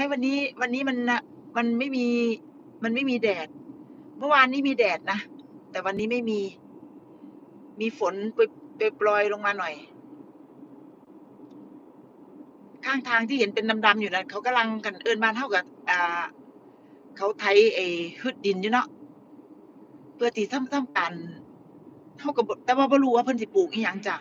ให้วันนี้ วันนี้มันนะมันไม่มี มันไม่มีแดด เมื่อวานนี้มีแดดนะ แต่วันนี้ไม่มี มีฝนไปรยปรยลงมาหน่อย ข้างทางที่เห็นเป็นดำๆอยู่นั่นเขากำลังคันเอินบ้านเราก็อ่า เขาไถไอ้ฮึดดินอยู่เนาะเพื่อที่ทำทำการเราก็บ่แต่ว่าบ่รู้ว่าเพิ่นสิปลูกอิหยังจ้ะ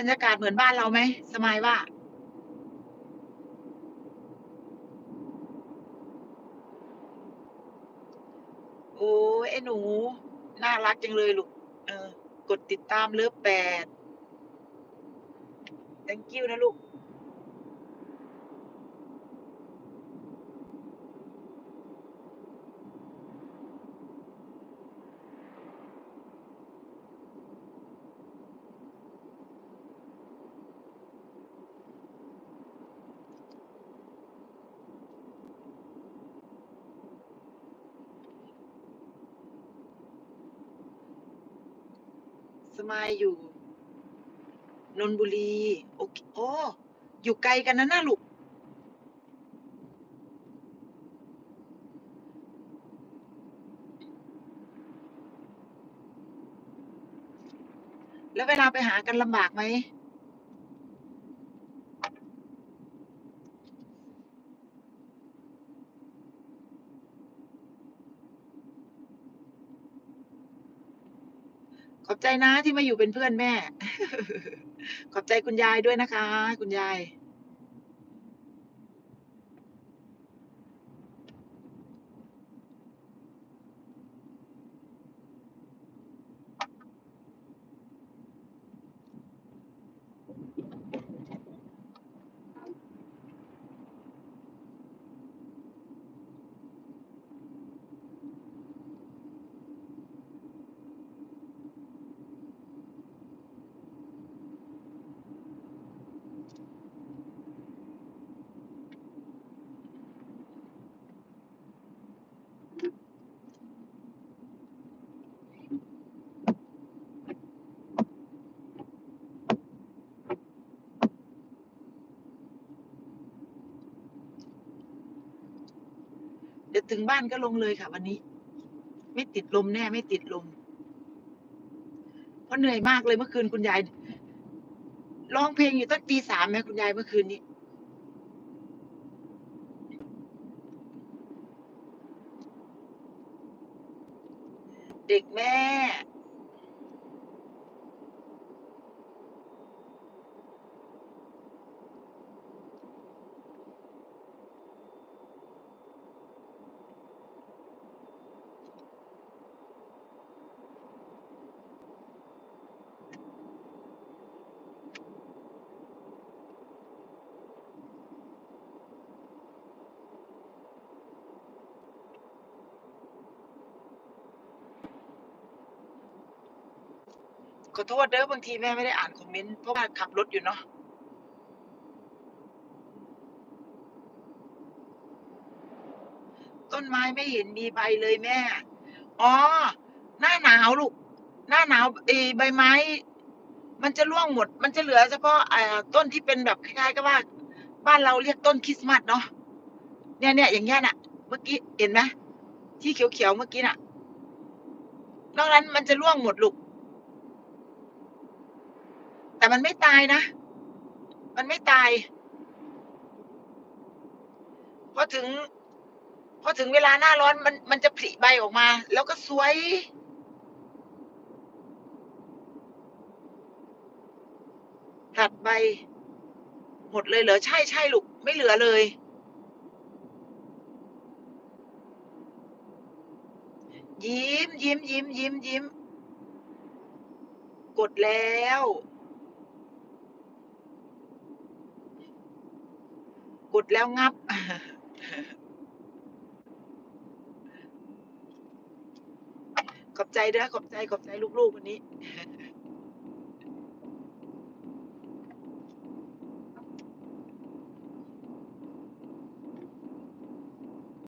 บรรยากาศเหมือนบ้านเราไหม สมายว่า?โอ้ยไอ้หนู น่ารักจังเลยลูก เออ กดติดตามเลิฟแปด Thank you นะลูก ส มายอยู่นนบุรีโอเคอ๋อยู่ไกลกันนะน่าลูกแล้วเวลาไปหากันลำบากไหม? อบใจนะที่มาอยู่เป็นเพื่อนแม่ ขอบใจคุณยายด้วยนะคะ คุณยาย เดี๋ยวถึงบ้านก็ลงเลยค่ะ วันนี้ ไม่ติดลมแน่ไม่ติดลม เพราะเหนื่อยมากเลยเมื่อคืนคุณยายร้องเพลงอยู่ตั้งตี3ไหมคุณยายเมื่อคืนนี้ เด็กแม่ อโทษเด้อบางทีแม่ไม่ได้อ่านคอมเมนต์เพราะว่าขับรถอยู่เนาะต้นไม้ไม่เห็นมีใบเลยแม่ อ๋อ หน้าหนาวลูก หน้าหนาวไอ้ใบไม้ มันจะร่วงหมด มันจะเหลือเฉพาะอ่าต้นที่เป็นแบบคล้ายๆกับว่า บ้านเราเรียกต้นคริสต์มาสเนาะ เนี่ยๆอย่างเงี้ยน่ะ เมื่อกี้เห็นไหมที่เขียวๆเมื่อกี้น่ะ นอกนั้นมันจะร่วงหมดลูก แต่มันไม่ตายนะ มันไม่ตายพอถึงพอถึงเวลาหน้าร้อนมันมันจะผลิใบออกมา แล้วก็สวยผลัดใบ หมดเลยเหรอ?ใช่ๆลูกไม่เหลือเลย ยิ้มๆๆๆกดแล้ว กดแล้วงับ ขอบใจเด้อขอบใจขอบใจลูกๆวันนี้